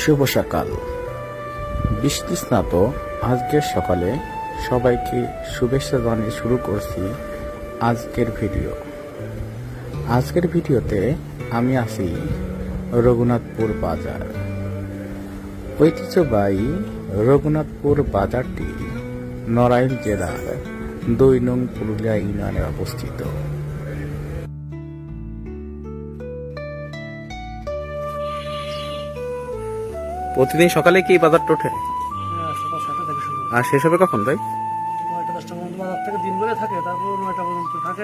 শুভ সকাল। বৃষ্টি স্নাত আজকের সকালে সবাইকে শুভেচ্ছা জানিয়ে শুরু করছি আজকের ভিডিও। আজকের ভিডিওতে আমি আছি রঘুনাথপুর বাজার। ঐতিহ্যবাহী রঘুনাথপুর বাজারটি নড়াইল জেলার দুই নং পুরুলিয়া ইউনিয়নে অবস্থিত। প্রতিদিন সকালে কি বাজারটা ওঠে? হ্যাঁ, আর শেষ হবে কখন তাই বাজার থাকে দিন করে থাকে তারপর থাকে।